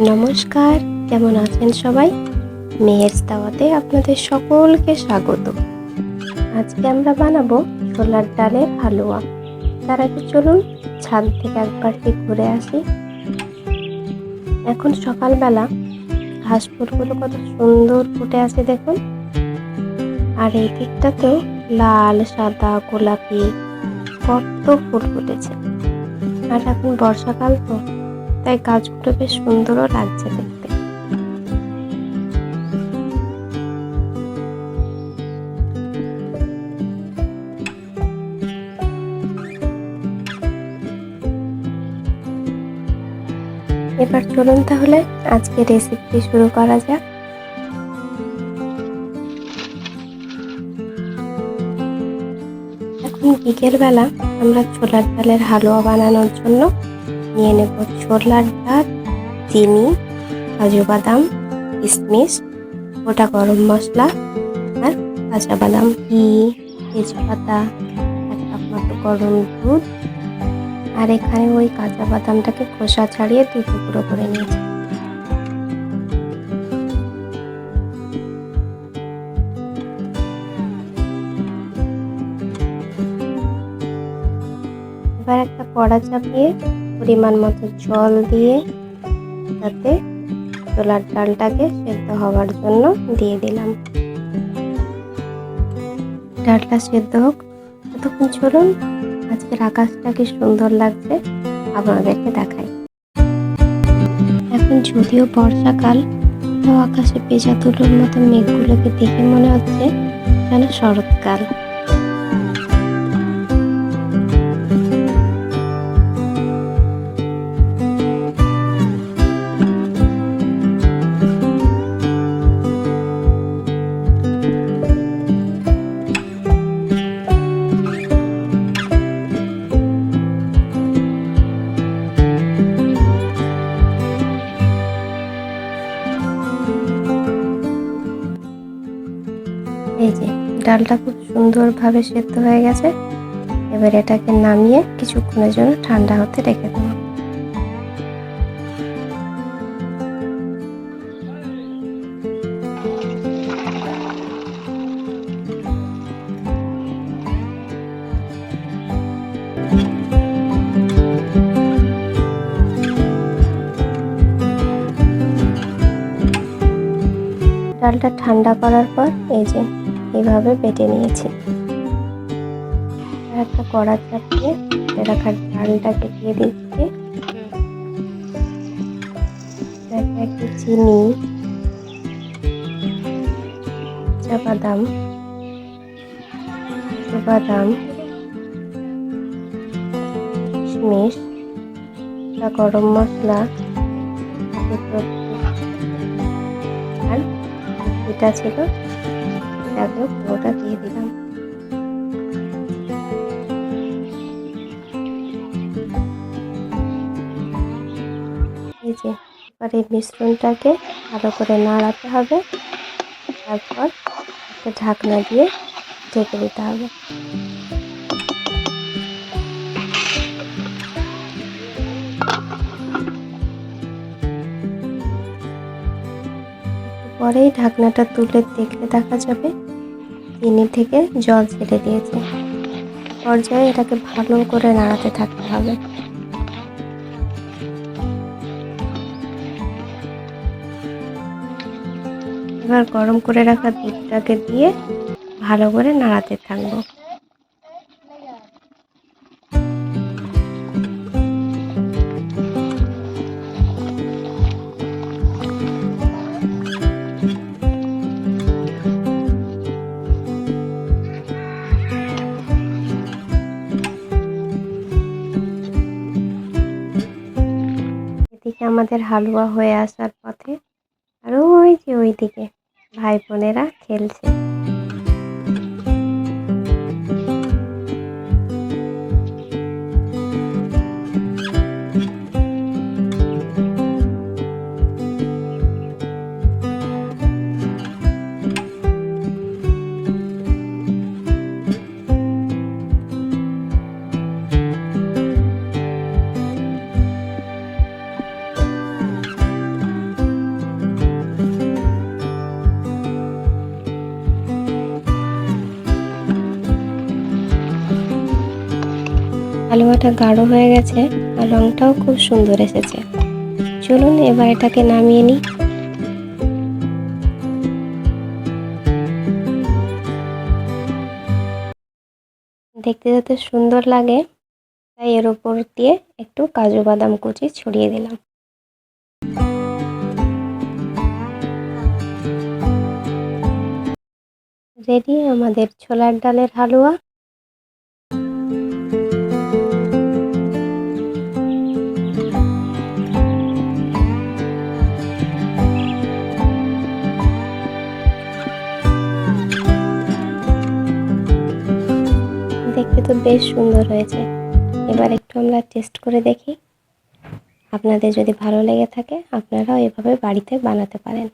নমস্কার, কেমন আছেন সবাই? মেয়ের দাওয়াতে আপনাদের সকলকে স্বাগত। আজকে আমরা বানাবো ছোলার ডালের হালুয়া। তার আগে চলুন ছাদ থেকে একবারটি ঘুরে আসি। এখন সকালবেলা ঘাস ফুলগুলো কত সুন্দর ফুটে আছে দেখুন। আর এই দিকটাতেও লাল, সাদা, গোলাপি কত ফুল ফুটেছে। আর এখন বর্ষাকাল তো। তাই গাছগুলো বেশ সুন্দরও লাগছে দেখতে। এবার চলুন তাহলে আজকে রেসিপি শুরু করা যাক। এখন বিকেলবেলা আমরা ছোলার ডালের হালুয়া বানানোর জন্য নিয়ে নেব ছোলার ডাল, চিনি, কাজু বাদাম, কিশমিশ, গোটা গরম মশলা আর কাঁচা বাদাম, ঘি তেজপাতা এক কাপ মতো গরম দুধ। আর এখানে ওই কাঁচা বাদামটাকে খোসা ছাড়িয়ে দু টুকরো করে নিয়েছি। এবার একটা কড়া চাপিয়ে পরিমাণ মতো জল দিয়ে তাতে ছোলার ডালটাকে সেদ্ধ হওয়ার জন্য দিয়ে দিলাম। ডালটা সেদ্ধ হোক। ততক্ষণ চলুন, আজকের আকাশটা কি সুন্দর লাগছে আপনাদেরকে দেখাই। এখন যদিও বর্ষাকাল, তাও আকাশে পেঁচা তুলোর মতো মেঘগুলোকে দেখে মনে হচ্ছে যেন শরৎকাল। ডালটা খুব সুন্দরভাবে সেদ্ধ হয়ে গেছে। এবার এটাকে নামিয়ে কিছুক্ষণের জন্য ঠান্ডা হতে রেখে দেবো। ডালটা ঠান্ডা করার পর এই যে এইভাবে বেটে নিয়েছি। একটা কড়া চাপিয়ে রাখার ডালটাকে দিয়ে দিচ্ছি। একটু চিনি চা বাদাম বাদাম, কিশমিশ গরম মশলা, আর এটা ছিল এটাকে পুরোটা দিয়ে দিলাম। এই যে, এবার মিশ্রণটাকে ভালো করে নাড়াতে হবে। তারপর একটা ঢাকনা দিয়ে ঢেকে দিতে হবে। পরেই ঢাকনাটা তুলে দেখলে দেখা যাবে চিনি থেকে জল ছেড়ে দিয়েছে। পর্যায়ে এটাকে ভালো করে নাড়াতে থাকতে হবে। এবার গরম করে রাখা দুধটাকে দিয়ে ভালো করে নাড়াতে থাকব। এদিকে আমাদের হালুয়া হয়ে আসার পথে আর ওই যে ওইদিকে ভাই বোনেরা খেলছে। হালুয়াটা গাঢ় হয়ে গেছে আর রংটাও খুব সুন্দর এসেছে। চলুন, এবার এটাকে নামিয়ে নিই। দেখতে যাতে সুন্দর লাগে, তাই এর উপর দিয়ে একটু কাজু বাদাম কুচি ছড়িয়ে দিলাম। রেডি আমাদের ছোলার ডালের হালুয়া। দেখতে তো বেশ সুন্দর হয়েছে। এবার একটু আমরা টেস্ট করে দেখি। আপনাদের যদি ভালো লেগে থাকে, আপনারাও এভাবে বাড়িতে বানাতে পারেন।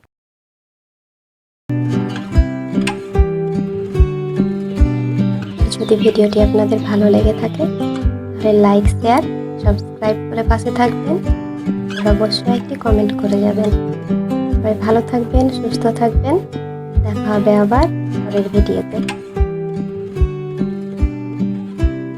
যদি ভিডিওটি আপনাদের ভালো লেগে থাকে, তাহলে লাইক শেয়ার সাবস্ক্রাইব করে পাশে থাকবেন। আর অবশ্যই একটি কমেন্ট করে যাবেন। ভালো থাকবেন, সুস্থ থাকবেন। দেখা হবে আবার পরের ভিডিওতে।